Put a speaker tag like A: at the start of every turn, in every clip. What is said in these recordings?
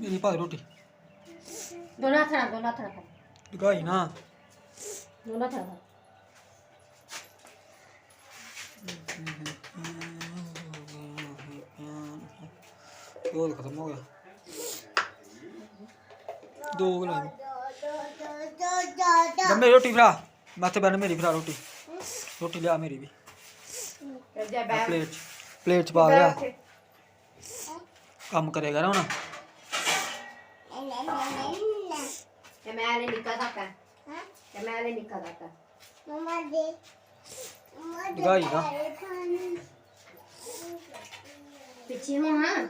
A: ਮੇਰੀ ਭਾਗ ਰੋਟੀ
B: ਦੋਨਾਂ ਹੱਥਾਂ ਨਾਲ ਦੋਨਾਂ ਹੱਥਾਂ ਨਾਲ ਖਾ।
A: ਦਿਖਾਈ ਨਾ
B: ਦੋਨਾਂ ਹੱਥਾਂ ਨਾਲ
A: ਗੋਲ ਖਤਮ ਹੋ ਗਿਆ ਦੋ ਗਲਾ ਜੰਮੇ ਰੋਟੀ ਭਰਾ ਮੱਥੇ ਬੈਨ ਮੇਰੀ ਭਰਾ ਰੋਟੀ ਰੋਟੀ ਲਿਆ ਮੇਰੀ ਵੀ
B: ਚੱਲ ਜਾ
A: ਆਹ
B: ਬੈਠ
A: ਪਲੇਟ ਚ ਪਲੇਟ ਚ ਪਾ ਲਿਆ ਕੰਮ ਕਰੇਗਾ ਨਾ ਹੁਣ
B: ਤੇ ਮੈਂ ਆਲੇ ਨਿੱਕਾ ਕਾਕਾ ਤੇ ਮੈਂ ਆਲੇ ਨਿੱਕਾ ਕਾਕਾ
A: ਦਿਖਾਈ ਨਾ
B: ਪਿੱਛੇ ਹੋ ਹਾਂ।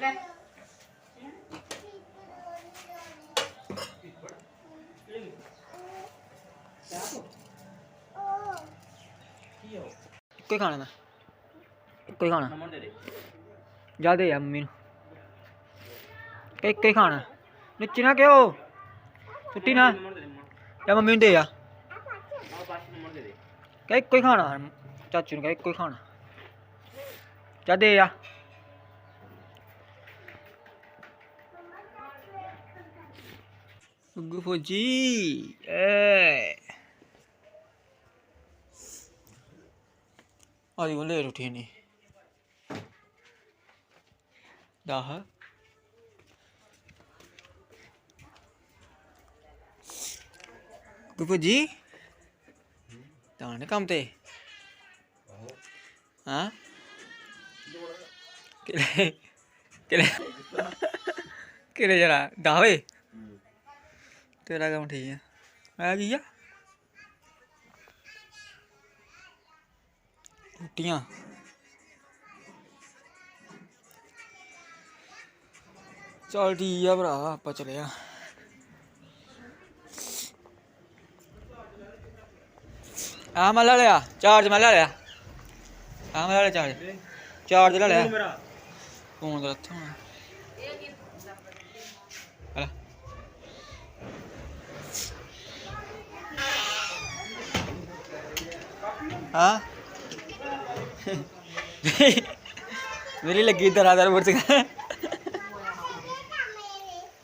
B: ਬੈਠ
A: ਇੱਕੋ ਹੀ ਖਾਣਾ ਮੈਂ। ਇੱਕੋ ਹੀ ਖਾਣਾ ਜਾ ਦੇ ਆ ਮੰਮੀ ਨੂੰ। ਕਿ ਇੱਕੋ ਹੀ ਖਾਣਾ। ਨੀਚੇ ਨਾ ਕਿਉਂ ਛੁੱਟੀ ਨਾ। ਜਾਂ ਮੰਮੀ ਨੂੰ ਦੇ ਆ। ਕਿ ਇੱਕੋ ਹੀ ਖਾਣਾ। ਚਾਚੂ ਨੂੰ ਕਹਿ ਇੱਕੋ ਹੀ ਖਾਣਾ। ਜਾ ਦੇ ਆ। ਗੁੱਗੂ ਫੌਜੀ। ਏ ਆਦੀ ਉਹ ਲੇਟ ਉੱਠੀ ਨਹੀਂ। ਦਾਹ ਗੁੱਗੂ ਜੀ ਤਾਂ ਨੇ ਕੰਮ ਤੇ? ਹਾਂ? ਕਿਲੇ ਕਿਲੇ ਕਿਲੇ ਜਰਾ ਦਾਵੇ ਤੇਰਾ ਕੰਮ ਠੀਕ ਆ। ਆ ਕੀ ਆ? ਰੋਟੀਆਂ ਚਲ ਠੀਕ ਆ ਭਰਾ, ਆਪਾਂ ਚਲਿਆ ਆ। ਮੈਂ ਲੈ ਲਿਆ ਚਾਰਜ ਮੈਂ ਲੈ ਲਿਆ ਆ ਮੈਂ ਲੈ ਲਿਆ ਚਾਰਜ ਚਾਰਜ ਲੈ ਲਿਆ। ਫੋਨ ਕਰ ਰੱਥਾ ਹੋਣਾ ਹਲਾ। ਹਾਂ? ਮੇਰੀ ਲੱਗੀ ਦਰਾਦਰ ਮੁਰਤ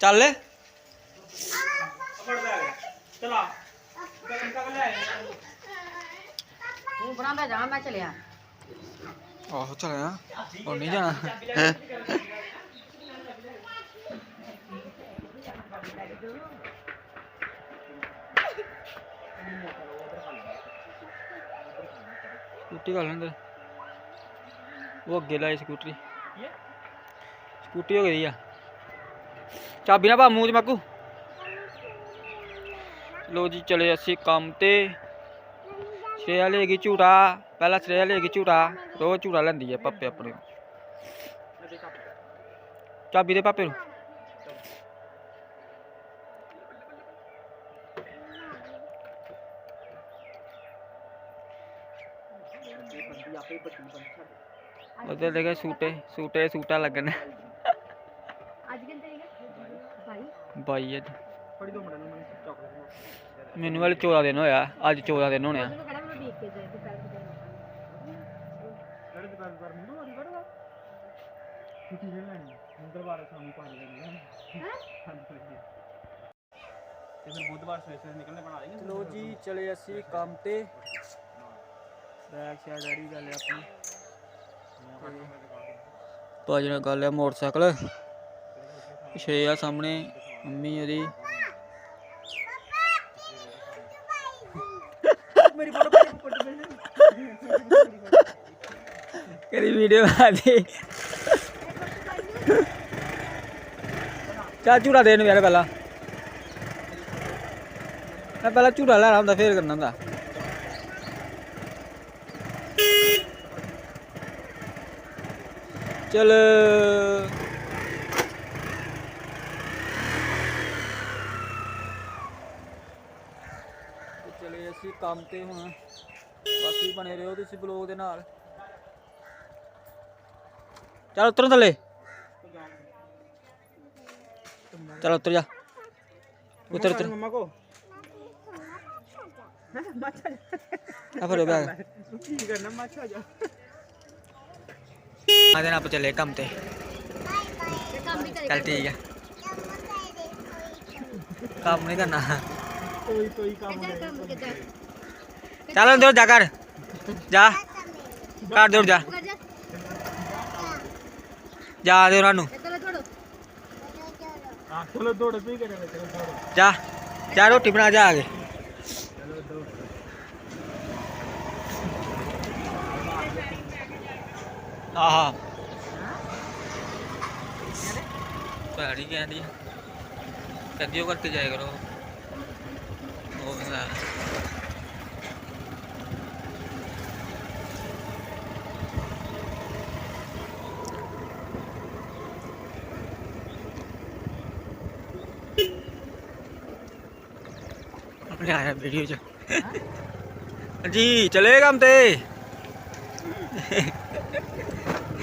A: ਚੱਲ
B: ਤੂੰ ਬਣਾਉਂਦਾ ਜਾ ਮੈਂ ਚਲਿਆ
A: ਆਹੋ ਚੱਲਿਆ ਹੁਣ ਨਹੀਂ ਜਾਣਾ ਸਕੂਟੀ ਕਰ ਲੈਂਦੇ ਉਹ ਅੱਗੇ ਲਾਈ ਸਕੂਟਰੀ। ਸਕੂਟੀ ਹੋ ਗਈ ਚਾਬੀ ਨਾ ਪਾ ਮੂੰਹ ਚ ਮਾਕੂ। ਲੋ ਜੀ, ਚਲੇ ਅਸੀਂ ਕੰਮ ਤੇ। ਸ਼੍ਰੇਆ ਲੈ ਗਈ ਝੂਟਾ। ਪਹਿਲਾਂ ਸ਼੍ਰੇਆ ਲੈ ਗਈ ਝੂਟਾ। ਰੋਜ਼ ਝੂਟਾ ਲੈਂਦੀ ਹੈ ਪਾਪੇ ਆਪਣੇ ਚਾਬੀ ਦੇ ਪਾਪੇ ਨੂੰ। ਉਹਦੇ ਦੇਖੇ ਸੂਟੇ ਸੂਟੇ, ਸੂਟਾ ਲੱਗਣ।
B: ਅੱਜ
A: ਬਾਈ ਅੱਜ ਮੈਨੂੰ ਵਾਲੇ 14 ਦਿਨ ਹੋਇਆ, ਅੱਜ 14 ਦਿਨ ਹੋਣੇ ਆ।
B: ਉਹਨੂੰ ਕਿਹੜਾ ਮੈਂ ਦੇਖ ਕੇ ਜਾਏ ਤੇ ਪੈਰ ਕਿਤੇ
C: ਮੰਗਲਵਾਰ ਸ਼ਾਮੀ 5 ਵਜੇ ਤੇ ਫਿਰ ਬੁੱਧਵਾਰ ਸਵੇਰੇ ਸਵੇਰੇ ਨਿਕਲਣੇ ਬਣਾ ਦੇਂਗੇ
A: ਲੋ ਜੀ, ਚਲੇ ਅਸੀਂ ਕੰਮ ਤੇ। ਬੈਗ ਸ਼ੈਡ ਰੈਡੀ ਕਰ ਆਪਣੀ। ਭਾਜੀ ਨਾਲ ਗੱਲ ਹੈ ਮੋਟਰਸਾਈਕਲ। ਪਿਛੇ ਆ ਸਾਹਮਣੇ ਮੰਮੀ ਉਹਦੀ।
C: ਮੇਰੀ ਫੋਟੋ
A: ਕਿਹੜੀ ਵੀਡੀਓ ਆ ਦੀ ਚਾ ਝੂੜਾ ਦੇਣ ਯਾਰ ਪਹਿਲਾਂ। ਮੈਂ ਪਹਿਲਾਂ ਝੂੜਾ ਲੈਣਾ ਹੁੰਦਾ ਫੇਰ ਕਰਨਾ ਹੁੰਦਾ। ਚਲ ਚਲੇ ਅਸੀਂ ਕੰਮ ਤੇ ਹੁਣ। ਬਾਕੀ ਬਣੇ ਰਹੋ ਤੁਸੀਂ ਬਲੌਗ ਦੇ ਨਾਲ। ਚੱਲ ਉਤਰੋ ਥੱਲੇ। ਚੱਲ ਉਤਰ ਜਾ। ਉਤਰ ਉਤਰ।
C: ਮਮਾ ਕੋ। ਮਾਛਾ
A: ਆ ਫੜੋ ਬੈਗ।
C: ਤੂੰ ਕੀ ਕਰਨਾ? ਮਾਛਾ ਜਾ।
A: ਆ ਦੇਣਾ ਆਪਾਂ ਚੱਲੇ ਕੰਮ ਤੇ।
B: ਕੰਮ ਵੀ
A: ਚੱਲ ਠੀਕ ਹੈ ਕੰਮ ਨਹੀਂ ਕਰਨਾ।
C: ਕੋਈ ਕੋਈ ਕੰਮ
B: ਕਰੇਗਾ ਕੰਮ ਕਿੱਦਾਂ
A: ਚੱਲ ਅੰਦਰ ਜਾ ਕਰ ਜਾ। ਕਰ ਦੌੜ ਜਾ।
B: ਕਰ ਜਾ।
A: ਜਾ ਦੇ ਉਹਨਾਂ ਨੂੰ।
B: ਚਲੋ
C: ਦੌੜ ਤੂੰ ਹੀ ਕਰੇਗਾ ਚਲੋ ਦੌੜ।
A: ਜਾ। ਜਾ ਰੋਟੀ ਬਣਾ ਜਾ ਆ ਕੇ
C: ਚਲੋ ਦੌੜ
A: ਆਹਾ। ਭੈੜੀ ਕਹਿੰਦੀ ਆ। ਕਹਿੰਦੀ ਉਹ ਕਰਕੇ ਜਾਇਆ ਕਰੋ। ਉਹ ਬੰਦਾ ਆਪਣੇ ਆਇਆ ਵੀਡੀਓ ਚ। ਜੀ ਚਲੇ ਕੰਮ ਤੇ।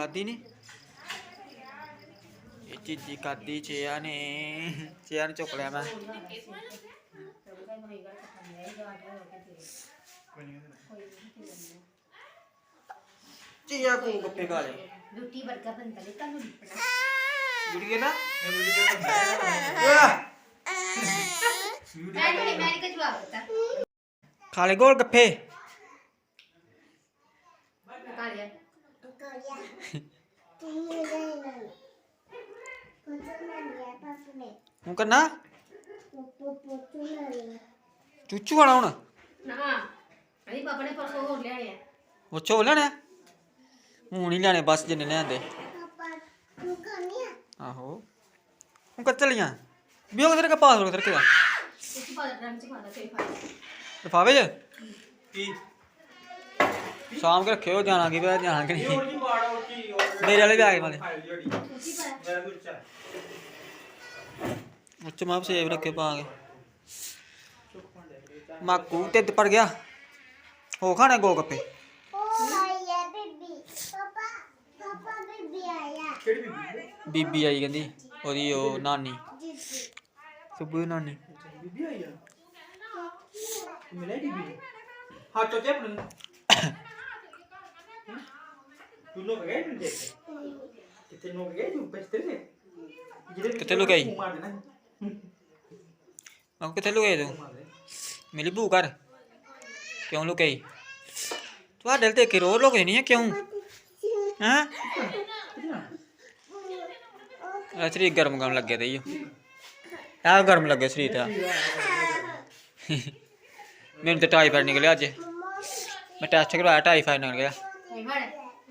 A: ਖਾਦੀ ਨਹੀਂ ਇਹ ਚੀਜੀ ਖਾਦੀ ਚਿਆ ਨੇ। ਚਿਆ ਨੇ ਚੁੱਕ ਲਿਆ ਮੈਂ। ਚਿਆ ਕੋ ਗੱਪੇ ਖਾ ਲਏ
B: ਰੋਟੀ ਵਰਗਾ ਬੰਦਾ ਲੈ ਤੁਹਾਨੂੰ
A: ਗੁੜੀ ਨਾ।
B: ਮੈਂ ਨਹੀਂ ਮੈਂ ਨਹੀਂ ਜਵਾਬ ਦਿੱਤਾ
A: ਖਾ ਲੈ ਗੋਲ ਗੱਪੇ
B: ਖਾ ਲਿਆ
A: ਹੁਣ ਕਰਨਾ ਚੂਚੂ ਖਾਣਾ ਹੁਣ
B: ਨਾ ਅਰੇ ਪਾਪਾ ਨੇ ਪਰਸੋਂ ਹੋਰ ਲਿਆਏ ਆ
A: ਉਹ ਚੋ ਲੈਣਾ ਹੁਣ? ਹੀ ਲੈਣੇ ਬਸ ਜਿੰਨੇ ਲਿਆਂਦੇ। ਆਹੋ। ਹੁਣ ਕੱਚ ਲੀਆਂ ਵੀ ਉਹ ਤੇਰੇ ਕਾ ਪਾਸ ਹੋ ਤੇਰੇ ਕਾ
B: ਇਸ ਬਾਅਦ ਡਰਮ ਚ ਪਾਣਾ ਫੇਰ ਪਾ
A: ਲਿਫਾਵੇ ਚ?
C: ਕੀ?
A: ਸ਼ਾਮ ਕੇ ਰੱਖਿਓ ਜਾਣਾ ਕੀ ਪਤਾ ਜਾਣਾ ਕਿ ਨਹੀਂ। ਮੇਰੇ ਵਾਲੇ ਵੀ ਆ ਗਏ
C: ਗੁੱਚਾ
A: ਉੱਚ ਮਾਪ ਸੇਵ ਰੱਖੇ ਪਾ ਕੇ ਮਾਕੂ ਤੇ ਪੜ ਗਿਆ। ਹੋ ਖਾਣੇ ਗੋ ਗੱਪੇ?
C: ਕਿਹੜੀ ਬੀਬੀ
A: ਬੀਬੀ ਆਈ ਕਹਿੰਦੀ ਉਹਦੀ ਉਹ ਨਾਨੀ। ਸੁੱਬੂ ਦੀ ਨਾਨੀ।
C: ਬੀਬੀ ਆਈ ਆ? ਮਿਲੇ ਬੀਬੀ ਹਾਂ ਚੋਚੇ ਪਣ ਤੂੰ ਲੋਕ ਗਏ ਤੂੰ ਦੇਖ ਕਿਤੇ ਲੋਕ ਗਏ? ਤੂੰ ਨੇ ਜਿਹੜੇ
A: ਕਿੱਥੇ ਲੋਕ
C: ਦੇਣਾ।
A: ਮੈਂ ਕਿੱਥੇ ਲੁਕੇ ਤੂੰ?
C: ਮਾਰ ਦੇ।
A: ਭੂ ਕਰ ਕਿਉਂ ਲੁਕੇ ਤੁਹਾਡੇ ਦਿਲ ਤੇ ਕਿ ਰੋ ਲੁਕੇ ਨਹੀਂ ਹੈ ਕਿਉਂ? ਹੈਂ? ਆ ਸਰੀਰ ਗਰਮ ਗਰਮ ਲੱਗੇ ਤੇ ਈਓ ਆ ਗਰਮ ਲੱਗੇ ਸਰੀਰ ਤੇ। ਮੈਨੂੰ ਤੇ ਟਾਈਫਾਇਡ ਨਿਕਲਿਆ ਅੱਜ। ਮੈਂ ਟੈਸਟ ਕਰਵਾਇਆ ਟਾਈਫਾਇਡ ਨਿਕਲ ਗਿਆ
B: ਨਹੀਂ ਫੜ ਇਹ ਬਕਰ ਹੁੰਦਾ ਹੀ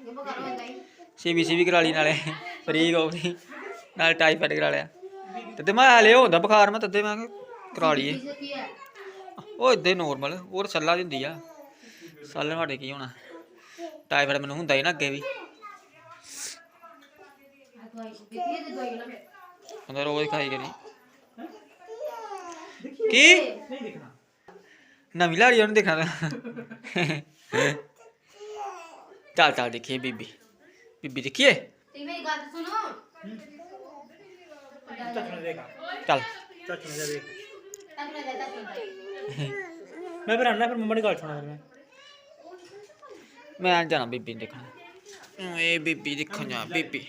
A: ਸੀਬੀਸੀ ਵੀ ਕਰਾ ਲਈ ਨਾਲੇ ਫਰੀ ਹੋ ਨਾਲ ਟਾਈਫਾਇਡ ਕਰਾ ਲਿਆ। ਤੇ ਮੈਂ ਆ ਹੁੰਦਾ ਬੁਖਾਰ, ਮੈਂ ਤਦੇ ਮੈਂ ਕਿਹਾ ਕਰਾ ਲਈਏ। ਉਹ ਇਦਾਂ ਨੋਰਮਲ ਹੋਰ ਸੱਲਾ ਦੀ ਹੁੰਦੀ ਆ। ਸਾਲਣ ਸਾਡੇ ਕੀ ਹੋਣਾ। ਟਾਈਫਾਇਡ ਮੈਨੂੰ ਹੁੰਦਾ ਹੀ ਨਾ ਅੱਗੇ ਵੀ। ਹੁੰਦਾ ਰੋਜ਼ ਖਾਈ ਕਰੀ ਕੀ?
C: ਨਹੀਂ ਦੇਖਣਾ
A: ਨਵੀਂ ਲਾੜੀ ਉਹਨੂੰ ਦੇਖਣਾ ਤਾਂ। ਚੱਲ ਚੱਲ ਦੇਖੀਏ ਬੀਬੀ। ਬੀਬੀ ਦੇਖੀਏ?
B: ਤੇ ਮੇਰੀ ਗੱਲ ਸੁਣੋ।
C: ਚੱਚ ਨਾ ਦੇਖਾ
A: ਚੱਲ।
C: ਚੱਚ ਨਾ ਦੇਖ
B: ਤੱਕ ਨਾ ਸੁਣਦਾ
C: ਮੈਂ ਫਿਰ ਆਣਾ ਫਿਰ ਮੰਮਾ ਦੀ ਗੱਲ ਸੁਣਾ ਮੈਂ।
A: ਮੈਂ ਜਾਣਾ ਬੀਬੀ ਨੂੰ ਦੇਖਣ। ਇਹ ਬੀਬੀ ਦੇਖਣ ਜਾ ਬੀਬੀ।